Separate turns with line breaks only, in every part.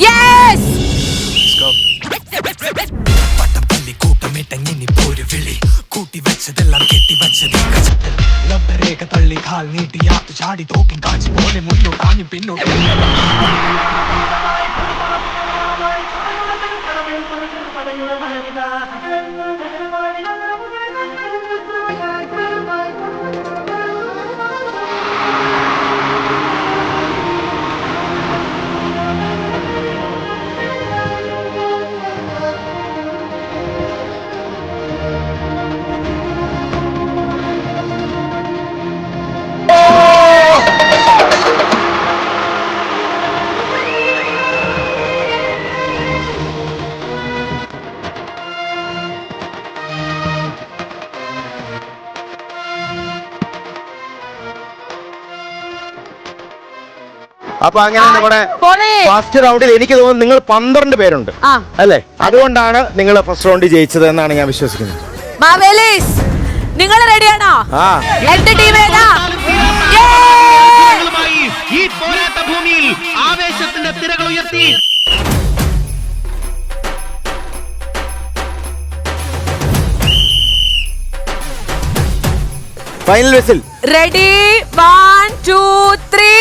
Yes
പട്ടപ്പള്ളി കൂട്ടമിട്ടങ്ങിനി പോരു വിളി കൂട്ടി വെച്ചതെല്ലാം കെട്ടി വെച്ചത് ലബ്ധരേഖ തള്ളി കാൽ നീട്ടി യാത്തു ചാടി തോക്കിൻ കാച്ചി പോലെ മുന്നോട്ടാഞ്ഞു പിന്നോട്ട്.
അപ്പൊ അങ്ങനെ നമ്മുടെ ഫസ്റ്റ് റൗണ്ടിൽ എനിക്ക് തോന്നുന്നു നിങ്ങൾ പന്ത്രണ്ട് പേരുണ്ട്. അല്ലെ? അതുകൊണ്ടാണ് നിങ്ങൾ ഫസ്റ്റ് റൗണ്ട് ജയിച്ചത് എന്നാണ് ഞാൻ വിശ്വസിക്കുന്നത്.
മാവേലീസ് നിങ്ങൾ റെഡിയാണോ എന്റെ ടീം ഏതാ?
ഈ പോരാട്ട ഭൂമിയിൽ ആവേശത്തിന്റെ തിരകൾ ഉയർത്തി.
Final whistle
ready one two three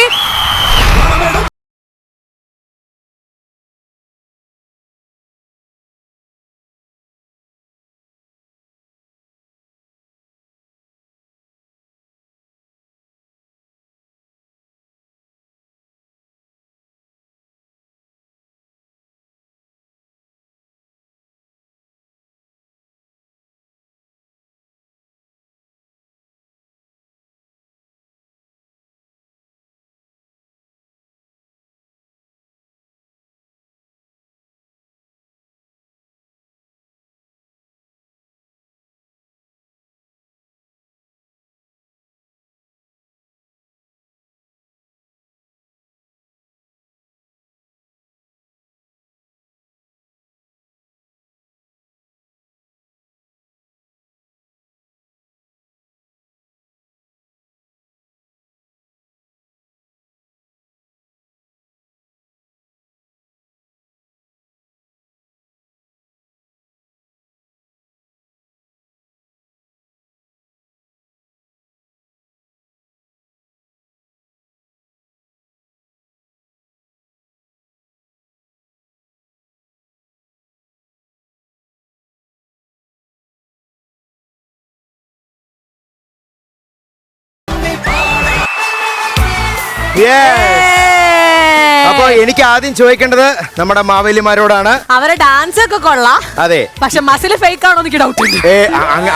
അപ്പൊ എനിക്ക് ആദ്യം ചോദിക്കേണ്ടത് നമ്മുടെ മാവേലിമാരോടാണ്.
അവരെ ഡാൻസ് ഒക്കെ കൊള്ളാം.
അതെ.
പക്ഷെ മസിൽ ഫേക്ക് ആണോ എനിക്ക് ഡൗട്ട് ഉണ്ട്
ഏ, അ- അങ്ങ-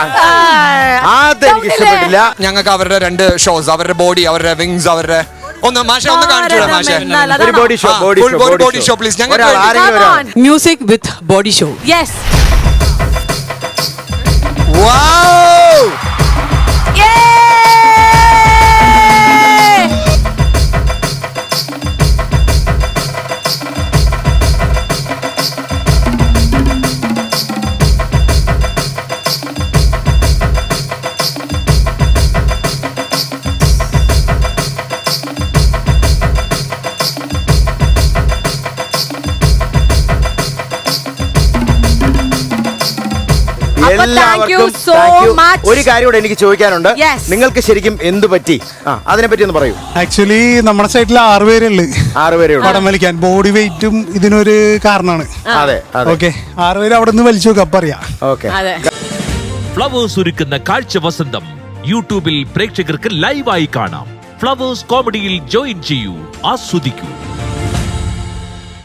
അത് എനിക്ക് ഇഷ്ടപ്പെട്ടില്ല.
ഞങ്ങൾക്ക് അവരുടെ രണ്ട് ഷോസ് അവരുടെ ബോഡി അവരുടെ വിങ്സ് അവരുടെ ഒന്ന് മാഷ ഒന്ന് കാണിച്ചു
body show body show
please ഞങ്ങൾ മ്യൂസിക് വിത്ത് ഞങ്ങൾക്ക്
show.
Yes thank you
thank. ഒരു കാര്യം കൂടെ എനിക്ക് ചോദിക്കാനുണ്ട്.
Yes.
നിങ്ങൾക്ക് ശരിക്കും എന്ത് പറ്റി? ആ അതിനെ പറ്റി ഒന്ന് പറയൂ.
ആക്ച്വലി നമ്മുടെ സൈഡിൽ ആറ് പേരുള്ളു
ആറ് പേരേ ഉള്ളൂ.
പടം വലിക്കാൻ. ബോഡി വെയിറ്റും ഇതിനൊരു കാരണമാണ്
അതെ അതെ.
ഓക്കെ ആറുപേര് അവിടെ നിന്ന് വലിച്ചു നോക്കാം അപ്പൊ അറിയാം.
ഓക്കെ
അതെ.
ഫ്ലവേഴ്സ് ഒരുക്കുന്ന കാഴ്ച വസന്തം. യൂട്യൂബിൽ പ്രേക്ഷകർക്ക് ലൈവായി കാണാം. ഫ്ലവേഴ്സ് കോമഡിയിൽ ജോയിൻ ചെയ്യൂ. ആസ്വദിക്കൂ.